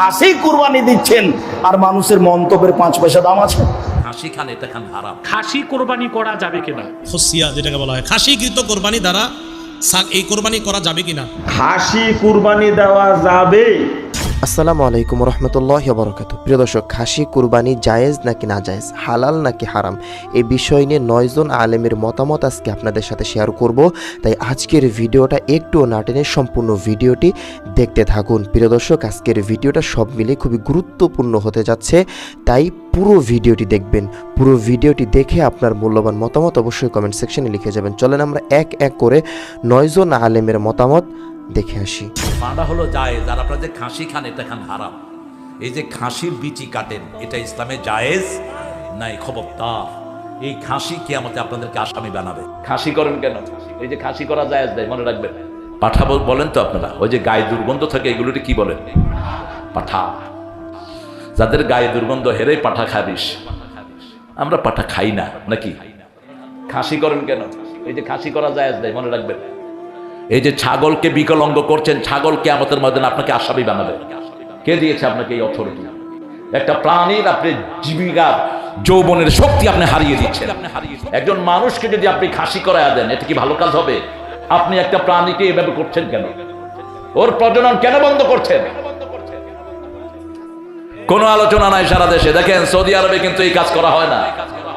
খাসি কুরবানি দিচ্ছেন আর মানুষের মন্তব্যের পাঁচ পয়সা দাম আছে। হাসি খান এটা খান হারাম। খাসি কোরবানি করা যাবে কিনা? খসিয়া যেটাকে বলা হয়। খাসিকৃত কোরবানি দ্বারা এই কোরবানি করা যাবে কিনা? খাসি কুরবানি দেওয়া যাবে। আসসালামু আলাইকুম রহমতুল্লাহ বরকাত প্রিয় দর্শক, খাসি, কুরবানি জায়েজ নাকি না জায়েজ? হালাল নাকি হারাম? এই বিষয় নিয়ে নয়জন আলেমের মতামত আজকে আপনাদের সাথে শেয়ার করব। তাই আজকের ভিডিওটা একটুও না টেনে সম্পূর্ণ ভিডিওটি দেখতে থাকুন। প্রিয় দর্শক, আজকের ভিডিওটা সব মিলে খুবই গুরুত্বপূর্ণ হতে যাচ্ছে। তাই পুরো ভিডিওটি দেখবেন। পুরো ভিডিওটি দেখে আপনার মূল্যবান মতামত অবশ্যই কমেন্ট সেকশনে লিখে যাবেন। চলেন আমরা এক এক করে নয়জন আলেমের মতামত দেখে আসি। মানা হলো জায়েজ আর আপনারা যে খাসি খান এটা খান হারাম। এই যে খাসির বিচি কাটেন এটা ইসলামে জায়েজ নাই খবরদার? এই খাসি কিয়ামতে আপনাদেরকে আসামি বানাবে। খাসি করেন কেন? এই যে খাসি করা জায়েজ দেয় মনে রাখবেন। পাঠা বলেন তো আপনারা ওই যে গায়ে দুর্গন্ধ থাকে এগুলোটি কি বলেন পাঠা। যাদের গায়ে দুর্গন্ধ হেরে পাঠা খাবিস। আমরা পাঠা খাই না নাকি? খাসি করেন কেন? এই যে খাসি করা জায়েজ দেয় মনে রাখবেন। এই যে ছাগলকে বিকলঙ্গ করছেন ছাগলকে আমাদের মধ্যে আপনাকে আসামি বানাবে। কে দিয়েছে আপনাকে এই অথরিটি একটা প্রাণীর আপনি জীবিকা, যৌবনের শক্তি আপনি হারিয়ে দিচ্ছেন। একজন মানুষকে যদি আপনি খাসি করায় দেন এটা কি ভালো কাজ হবে? আপনি একটা প্রাণীকে এভাবে করছেন কেন? ওর প্রজনন কেন বন্ধ করছেন? কোনো আলোচনা নাই সারা দেশে। দেখেন, সৌদি আরবে কিন্তু এই কাজ করা হয় না।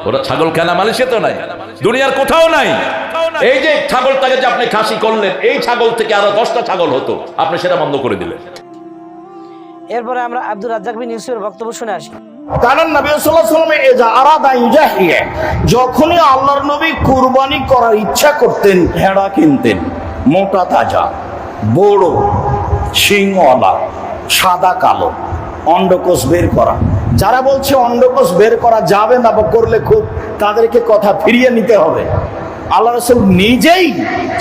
ওরা ছাগল কেনা মালয়েশিয়া তো নাই দুনিয়ার কোথাও নাই। এই যে ছাগলটাকে যে আপনি খাসি করলেন এই ছাগল থেকে আরও দশটা ছাগল হতো আপনি সেটা বন্ধ করে দিলেন। এরপরে আমরা আব্দুল রাজ্জাক বিন ইউসুফের বক্তব্য শুনে আসি। কারণ নবী সাল্লাল্লাহু আলাইহি ওয়াসাল্লাম এজা আরাদা ইউজাহিয়া যখনই আল্লাহর নবী কুরবানি করার ইচ্ছা করতেন ভেড়া কিনতেন মোটা তাজা বড় শিংওয়ালা সাদা কালো অন্ডকোষ বের করা যারা বলছে অন্ডকোষ বের করা যাবে না বা করলে খুব, তাদেরকে কথা ফিরিয়ে নিতে হবে। আল্লাহ রসুল নিজেই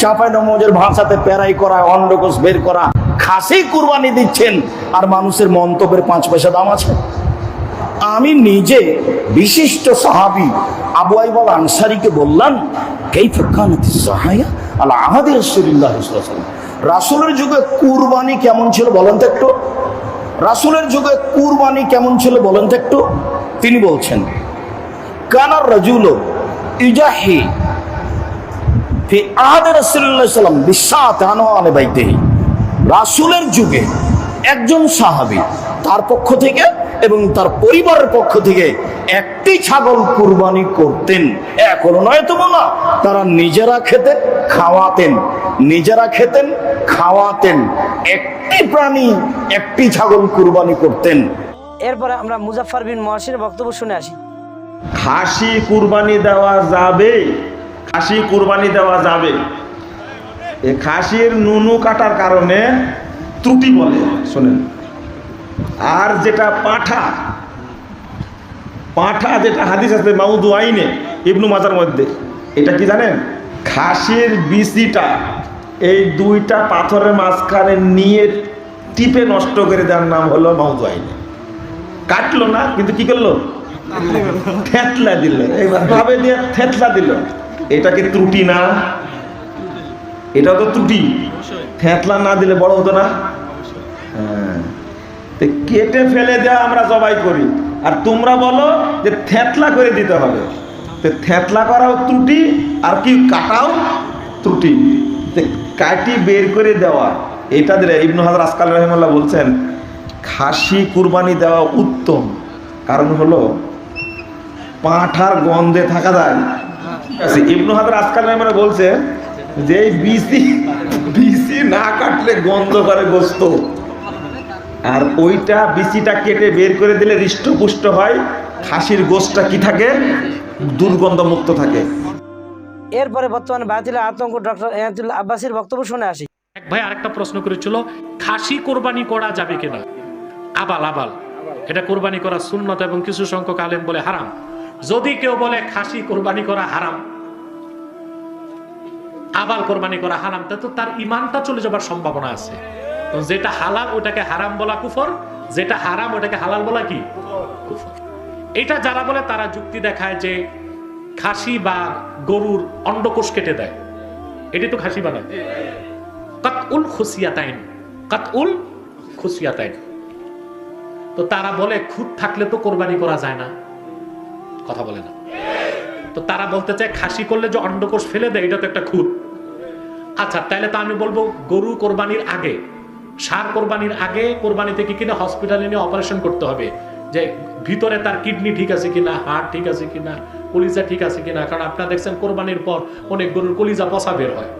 চাপাই নমজের ভাষাতে প্যারাই করা, অন্ডকোষ বের করা, খাসি কুরবানি দিচ্ছেন, আর মানুষের মন্তব্যের পাঁচ পয়সা দাম আছে। আমি নিজে বিশিষ্ট সাহাবি আবু আইবাল আনসারিকে বললাম রাসুলের যুগে কুরবানি কেমন ছিল বলেন তো একটু? রাসুলের যুগে কুরবানি কেমন ছিল বলেন তো একটু? তিনি বলছেন কানার রাজুল ইজাহি সাল্লাম বিশাত আনোয়ালে বাইতেহি। রাসূলের যুগে একজন সাহাবী তার পক্ষ থেকে এবং তার পরিবারের পক্ষ থেকে একটি ছাগল কুরবানি করতেন। এখনও নয় তো না তারা নিজেরা খেতেন, খাওয়াতেন, নিজেরা খেতেন খাওয়াতেন একটি প্রাণী একটি ছাগল কুরবানি করতেন। এরপরে আমরা মুজাফফর বিন মহাসির বক্তব্য শুনে আসি। খাসি কুরবানি দেওয়া যাবে খাসি কুরবানি দেওয়া যাবে। খাসির নুনু কাটার কারণে ত্রুটি বলে শোনেন। আর যেটা পাঠা পাঠা যেটা হাদিস আছে মাউদু আইনে ইবনু মাজার মধ্যে এটা কি জানেন? খাসির বিচিটা এই দুইটা পাথরের মাঝখানে নিয়ে টিপে নষ্ট করে দেওয়ার নাম হলো মাউদু আইনে কাটলো না, কিন্তু কি করল? থেতলা দিল। এইবার ভাবে দিয়ে থেতলা দিল। এটা কি ত্রুটি না। এটা তো ত্রুটি। থেতলা না দিলে বড় হতো না। হ্যাঁ। কেটে ফেলে দেওয়া আমরা জবাই করি। আর তোমরা বলো যে থেতলা করে দিতে হবে। তো থেতলা করাও ত্রুটি, আর কি কাটাও ত্রুটি। কাটি বের করে দেওয়া। এটা ইবনু হাজার আসকাল রহিমাল্লাহ বলছেন, খাসি কুরবানি দেওয়া উত্তম। কারণ হলো, পাঁঠার গন্ধে থাকা যায়। ইবনু হাজার আজকাল আমরা বলছে যে বিসি বিসি না কাটলে গন্ধ করে গোস্ত। আর ওইটা বিসিটা কেটে বের করে দিলে হৃষ্টপুষ্ট হয়, খাসির গোস্তটা কি থাকে? দুর্গন্ধ মুক্ত থাকে। এরপরে বর্তমানে বাতিলের আতঙ্ক ডক্টর এনাতুল্লাহ আব্বাসির বক্তব্য শুনে আসি। এক ভাই আরেকটা প্রশ্ন করেছিল, খাসি কোরবানি করা যাবে কিনা? আবাল আবাল। এটা কোরবানি করা সুন্নত এবং কিছু সংখ্যক আলেম বলে হারাম। যদি কেউ বলে খাসি কোরবানি করা হারাম, আবাল কোরবানি করা হারাম, তা তো তার ইমানটা চলে যাবার সম্ভাবনা আছে। যেটা হালাল, ওটাকে হারাম বলা কুফর, যেটা হারাম, ওটাকে হালাল বলা কি? কুফর। এটা যারা বলে তারা যুক্তি দেখায় যে খাসি বা গরুর অন্ডকোষ কেটে দেয়। এটি তো খাসি বানায়। কাত উল খুসিয়াতাইন কাত উল তো তারা বলে খুদ থাকলে তো কোরবানি করা যায় না। কথা বলে না। তো তারা বলতে চায়, খাসি করলে যে অন্ডকোষ ফেলে দেয়, এটা তো একটা খুদ আচ্ছা তাহলে তো আমি বলব, গরু কোরবানির আগে, সার কোরবানির আগে কোরবানি থেকে কিনা হসপিটালে নিয়ে অপারেশন করতে হবে? যে ভিতরে তার কিডনি ঠিক আছে কিনা হার্ট ঠিক আছে কিনা কলিজা ঠিক আছে কিনা? কারণ আপনারা দেখছেন কোরবানির পর অনেক গরুর কলিজা পচা বের হয়।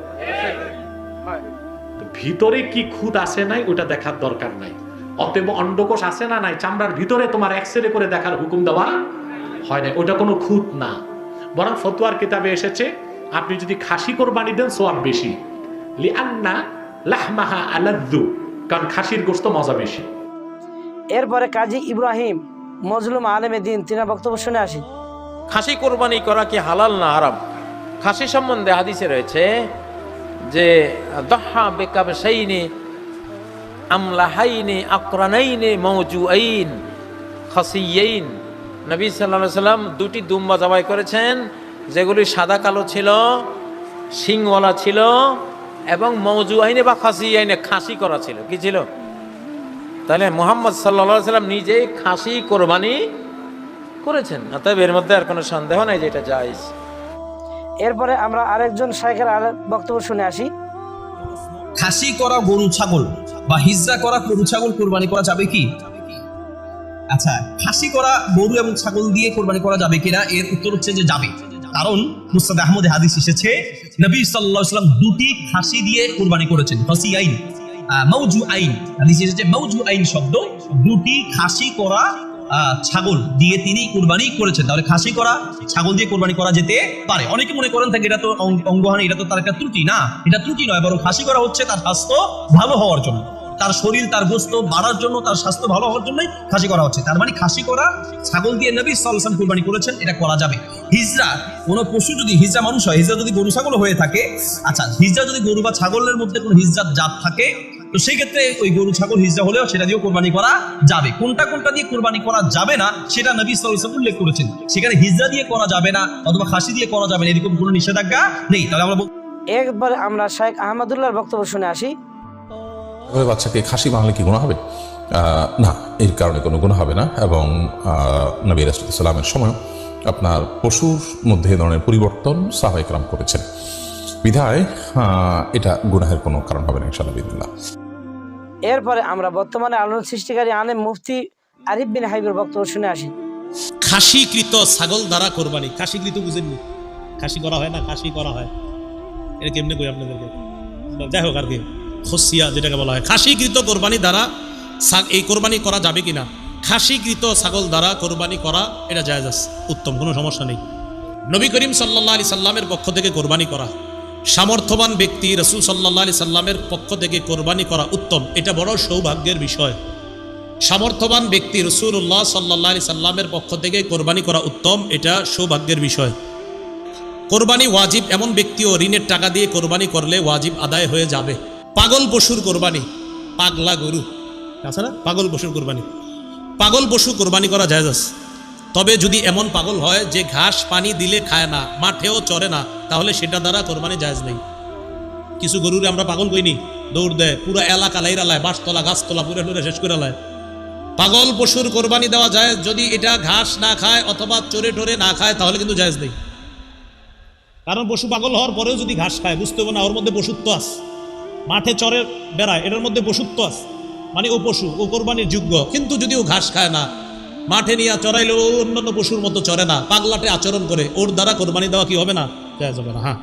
ভিতরে কি খুদ আছে নাই ওটা দেখার দরকার নাই। অতএব অন্ডকোষ আছে না নাই, চামড়ার ভিতরে তোমার এক্স রে করে দেখার হুকুম দেওয়া হয় না ওটা কোনো খুঁত না। বরং ফতুয়ার কিতাবে এসেছে, আপনি যদি খাসি কোরবানি দেন, সোয়াব বেশি। লিআন্না লাহমাহা আলাদ্দু। কারণ খাসির গোস্ত মজা বেশি। এরপরে কাজী ইব্রাহিম মজলুম আলেমে দিন, তিনার বক্তব্য শুনে আসি। খাসি কোরবানি করা কি হালাল না হারাম? খাসি সম্বন্ধে হাদিসে রয়েছে যে, দহা বেকাব সাইনে আমলাহাইনে আকরানাইনে মৌজু আইন খাসিয়াইন। নবী সাল্লাহ সাল্লাম দুটি দুম্বা জবাই করেছেন, যেগুলি সাদা কালো ছিল, শিংওয়ালা ছিল এবং মৌজু আইনে বা খাসি আইনে খাসি করা ছিল। কি ছিল? তাহলে মোহাম্মদ সাল্লা সাল্লাম নিজেই খাসি কোরবানি করেছেন অতএব এর মধ্যে আর কোনো সন্দেহ নাই যে এটা জায়েজ। এরপরে আমরা আরেকজন শাইখের আলেম বক্তব্য শুনে আসি। খাসি করা গরু ছাগল বা হিজরা করা গরু ছাগল কোরবানি করা যাবে কি? আচ্ছা খাসি করা গরু এবং ছাগল দিয়ে কোরবানি করা যাবে কিনা? এর উত্তর হচ্ছে যে যাবে। কারণ মুস্তাদ আহমদ হাদিস এসেছে নবী সাল্লাল্লাহু আলাইহি সাল্লাম দুটি খাসি দিয়ে কোরবানি করেছেন খাসি আইন মৌজু আইন। হাদিস এসেছে মৌজু আইন শব্দ দুটি খাসি করা ছাগল দিয়ে তিনি কোরবানি করেছেন। তাহলে খাসি করা, ছাগল দিয়ে কোরবানি করা যেতে পারে। অনেকে মনে করেন থাকে, এটা তো অঙ্গহানি, এটা তো তার একটা ত্রুটি। না, এটা ত্রুটি নয়, বরং খাসি করা হচ্ছে তার স্বাস্থ্য ভালো হওয়ার জন্য। তার শরীর, তার গোস্ত বাড়ার জন্য, তার স্বাস্থ্য ভালো হওয়ার জন্যই খাসি করা হচ্ছে। তার মানে খাসি করা, ছাগল দিয়ে নবী সাল্লাম কোরবানি করেছেন, এটা করা যাবে। হিজরা, কোন পশু যদি, হিজরা মানুষ হয়, হিজরা যদি গরু ছাগল হয়ে থাকে আচ্ছা হিজরা যদি গরু বা ছাগলের মধ্যে কোনো হিজরাত জাত থাকে তো সেই ক্ষেত্রে ওই গরু ছাগল হিজরা হলেও সেটা দিয়েও কোরবানি করা যাবে। কোনটা কোনটা দিয়ে কোরবানি করা যাবে না সেটা নবী সাল্লাম উল্লেখ করেছেন। সেখানে হিজরা দিয়ে করা যাবে না অথবা খাসি দিয়ে করা যাবে না এরকম কোনো নিষেধাজ্ঞা নেই। তাহলে আমরা এরপরে আমরা শাইখ আহমদুল্লাহর বক্তব্য শুনে আসি। ওই বাচ্চাকে খাসি বানালে কি গুণা হবে? না এর কারণে কোনো গুণা হবে না। এবং নবী রাসুলামের সময় আপনার পশুর মধ্যে এ ধরনের পরিবর্তন সাহাইকরাম করেছেন। বিধায় এটা গুনাহের কোনো কারণ হবে না ইনশাল্লাহ বিদিল্লাহ এরপরে আমরা বর্তমানে আলোড়ন সৃষ্টিকারী আলেম মুফতি আরিফ বিন হাইবের বক্তব্য শুনে আসি। খাসিকৃত ছাগল দ্বারা কোরবানি। খাসিকৃত বুঝেননি? খাসি করা হয় না? খাসি করা হয়। এটা কেমনে কই আপনাদেরকে? যাই হোক আর কি। খসিয়া যেটাকে বলা হয়। খাসিকৃত কোরবানি দ্বারা এই কোরবানি করা যাবে কিনা খাসিকৃত ছাগল দ্বারা কোরবানি করা এটা আছে। উত্তম, কোনো সমস্যা নেই। নবী করিম সাল্লাহ আলি সাল্লামের পক্ষ থেকে কোরবানি করা। সামর্থ্যবান ব্যক্তি রসুল সাল্লাহ আলি সাল্লামের পক্ষ থেকে কোরবানি করা উত্তম। এটা বড় সৌভাগ্যের বিষয়। সামর্থ্যবান ব্যক্তি রসুল্লাহ সাল্লাহ আলি সাল্লামের পক্ষ থেকে কোরবানি করা উত্তম, এটা সৌভাগ্যের বিষয়। কোরবানি ওয়াজিব, এমন ব্যক্তিও ঋণের টাকা দিয়ে কোরবানি করলে ওয়াজিব আদায় হয়ে যাবে। পাগল পশুর কোরবানি, পাগলা গরু। আছে না, পাগল পশুর কোরবানি। পাগল পশু কোরবানি করা যায় তবে যদি এমন পাগল হয় যে ঘাস পানি দিলে খায় না, মাঠেও চরে না, তাহলে সেটা দ্বারা কোরবানি জায়জ নেই। কিছু গরুরে আমরা পাগল কইনি, দৌড় দেয় পুরো এলাকা লাইরা লায় বাঁশতলা গাছতলা পুরে টুরে শেষ করে লায়। পাগল পশুর কোরবানি দেওয়া যায় যদি এটা ঘাস না খায় অথবা চরে টরে না খায়, তাহলে কিন্তু জায়েজ নেই। কারণ পশু পাগল হওয়ার পরেও যদি ঘাস খায়, বুঝতে হবে না, ওর মধ্যে পশুত্ব আছে। মাঠে চরে বেড়ায়, এটার মধ্যে পশুত্ব আছে। মানে ও পশু, ও কোরবানির যোগ্য। কিন্তু যদি ও ঘাস খায় না মাঠে নিয়ে চড়াইলে ও অন্যান্য পশুর মতো চড়ে না। পাগলাটে আচরণ করে। ওর দ্বারা কোরবানি দেওয়া কি হবে না? জায়েজ হবে না হ্যাঁ।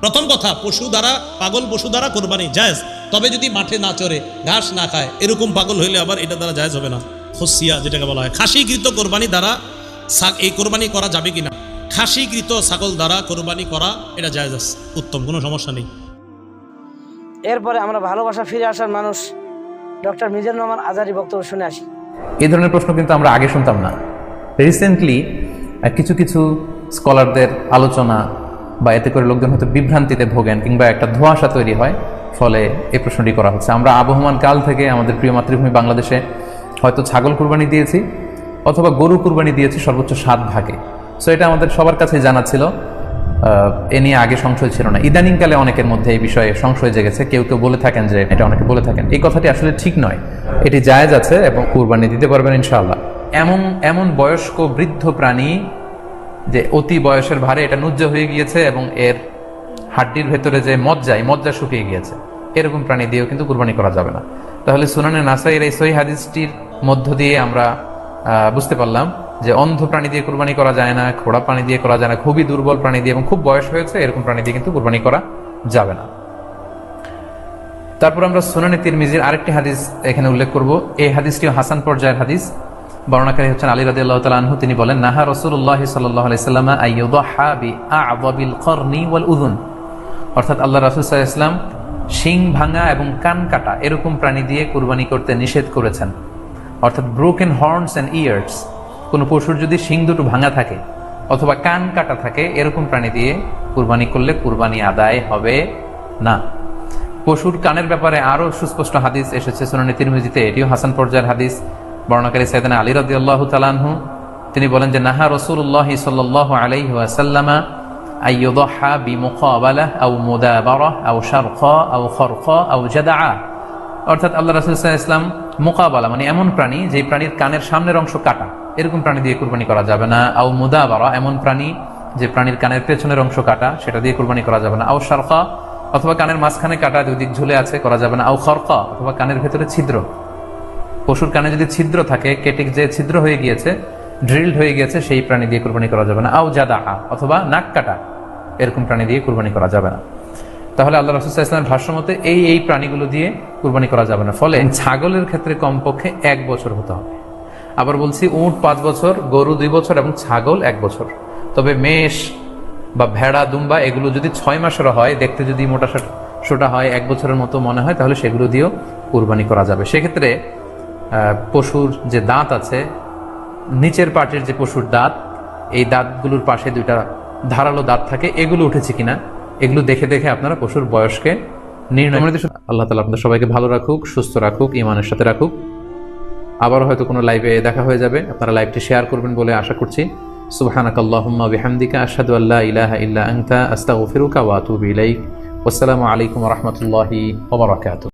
প্রথম কথা, পশু দ্বারা, পাগল পশু দ্বারা কোরবানি জায়েজ। তবে যদি মাঠে না চড়ে, ঘাস না খায়, এরকম পাগল হইলে আবার এটা দ্বারা জায়েজ হবে না। খসিয়া যেটাকে বলা হয়। খাসিকৃত কোরবানি দ্বারা এই কোরবানি করা যাবে কি কিনা? খাসিকৃত ছাগল দ্বারা কোরবানি করা এটা জায়েজ আছে। উত্তম, কোনো সমস্যা নেই। এরপরে আমরা ভালোবাসা ফিরে আসার মানুষ ডক্টর মিজানুর রহমান আজারি বক্তব্য শুনে আসি। এই ধরনের প্রশ্ন কিন্তু আমরা আগে শুনতাম না। রিসেন্টলি কিছু কিছু স্কলারদের আলোচনা বা এতে করে লোকজন হয়তো বিভ্রান্তিতে ভোগেন কিংবা একটা ধোঁয়াশা তৈরি হয়, ফলে এই প্রশ্নটি করা হচ্ছে। আমরা আবহমান কাল থেকে আমাদের প্রিয় মাতৃভূমি বাংলাদেশে হয়তো ছাগল কুরবানি দিয়েছি অথবা গরু কুরবানি দিয়েছি সর্বোচ্চ সাত ভাগে। সো এটা আমাদের সবার কাছে জানা ছিল। এ নিয়ে আগে সংশয় ছিল না। ইদানিংকালে অনেকের মধ্যে এই বিষয়ে সংশয় জেগেছে। কেউ কেউ বলে থাকেন যে এটা অনেকে বলে থাকেন। এই কথাটি আসলে ঠিক নয়। এটি জায়েজ আছে এবং কুরবানি দিতে পারবেন ইনশাআল্লাহ। এমন এমন বয়স্ক বৃদ্ধ প্রাণী যে অতি বয়সের ভারে এটা নুজ্জ হয়ে গিয়েছে এবং এর হাড্ডির ভেতরে যে মজ্জা এই মজ্জা শুকিয়ে গিয়েছে। এরকম প্রাণী দিয়েও কিন্তু কুরবানি করা যাবে না। তাহলে সুনানে নাসাইয়ের এই সহি হাদিসটির মধ্য দিয়ে আমরা বুঝতে পারলাম যে অন্ধ প্রাণী দিয়ে কুরবানি করা যায় না খোড়া প্রাণী দিয়ে করা যায় না, খুবই দুর্বল প্রাণী দিয়ে এবং খুব বয়স হয়েছে, এরকম প্রাণী দিয়ে কিন্তু কুরবানি করা যাবে না। তারপর আমরা সুনানি তিরমিজির আরেকটি হাদিস এখানে উল্লেখ করব। এই হাদিসটিও হাসান পর্যায়ের হাদিস। বর্ণাকারী হচ্ছেন আলী রাদি আল্লাহ তালু তিনি বলেন, নাহা রসুল্লাহ সাল্লাহ আলাইসাল্লাম আইয়ুদহা বি আ'যাবিল করনি ওয়াল উযুন। অর্থাৎ আল্লাহ রাসূল সাল্লাল্লাহু আলাইহি সাল্লাম শিং ভাঙা এবং কান কাটা এরকম প্রাণী দিয়ে কুরবানি করতে নিষেধ করেছেন। অর্থাৎ ব্রোকেন হর্নস অ্যান্ড ইয়ার্স কোনো পশুর যদি শিং দুটো ভাঙা থাকে অথবা কান কাটা থাকে, এরকম প্রাণী দিয়ে কুরবানি করলে কুরবানি আদায় হবে না। পশুর কানের ব্যাপারে আরও সুস্পষ্ট হাদিস এসেছে সুনানি তিরমিজিতে। এটিও হাসান পর্যায়ের হাদিস বর্ণাকারী সাইদানা আলী রাদিয়াল্লাহু তাআলাহু তিনি বলেন যে, নাহা রাসূলুল্লাহ সাল্লাল্লাহু আলাইহি ওয়াসাল্লামা আইয়ুদহা বিমুকাবালাহ আও মুদাবারাহ আও শারকা আও খরকা আও জাদাআ। অর্থাৎ আল্লাহ রাসূল ইসলাম মুকাবালা মানে এমন প্রাণী যে প্রাণীর কানের সামনের অংশ কাটা। এরকম প্রাণী দিয়ে কুরবানি করা যাবে না। আও মুদাবারা, এমন প্রাণী যে প্রাণীর কানের পেছনের অংশ কাটা, সেটা দিয়ে কুরবানি করা যাবে না। আও শারকা অথবা কানের মাঝখানে কাটা দুই দিক ঝুলে আছে, করা যাবে না। আও খরকা অথবা কানের ভেতরে ছিদ্র। পশুর কানে যদি ছিদ্র থাকে, কেটে যে ছিদ্র হয়ে গিয়েছে, ড্রিলড হয়ে গিয়েছে, সেই প্রাণী দিয়ে কুরবানি করা যাবে না। আও জাদা অথবা নাক কাটা, এরকম প্রাণী দিয়ে কুরবানি করা যাবে না। তাহলে আল্লাহ রসুল ইসলামের ভাষ্য মতে এই এই প্রাণীগুলো দিয়ে কুরবানি করা যাবে না। ফলে ছাগলের ক্ষেত্রে কমপক্ষে এক বছর হতে হবে। আবার বলছি উট পাঁচ বছর গরু দুই বছর এবং ছাগল এক বছর। তবে মেষ বা ভেড়া দুম্বা এগুলো যদি ছয় মাসের হয় দেখতে যদি মোটা সোটা- হয় এক বছরের মতো মনে হয় তাহলে সেগুলো দিয়েও কুরবানি করা যাবে। সেক্ষেত্রে পশুর যে দাঁত আছে নিচের পাটের যে পশুর দাঁত এই দাঁতগুলোর পাশে দুইটা ধারালো দাঁত থাকে এগুলো উঠেছে কিনা এগুলো দেখে দেখে আপনারা পশুর বয়সকে নির্ণয় আল্লাহ তালা আপনাদের সবাইকে ভালো রাখুক সুস্থ রাখুক ইমানের সাথে রাখুক। আবারও হয়তো কোনো লাইভে দেখা হয়ে যাবে। আপনারা লাইভটি শেয়ার করবেন বলে আশা করছি। সুবহানাক আল্লাহুম্মা বিহামদিকা, আশহাদু আল্লা ইলাহা ইল্লা আনতা, আস্তাগফিরুকা ওয়া আতুবু ইলাইক। আসসালামু আলাইকুম ওয়া রাহমাতুল্লাহি ওয়া বারাকাতুহু।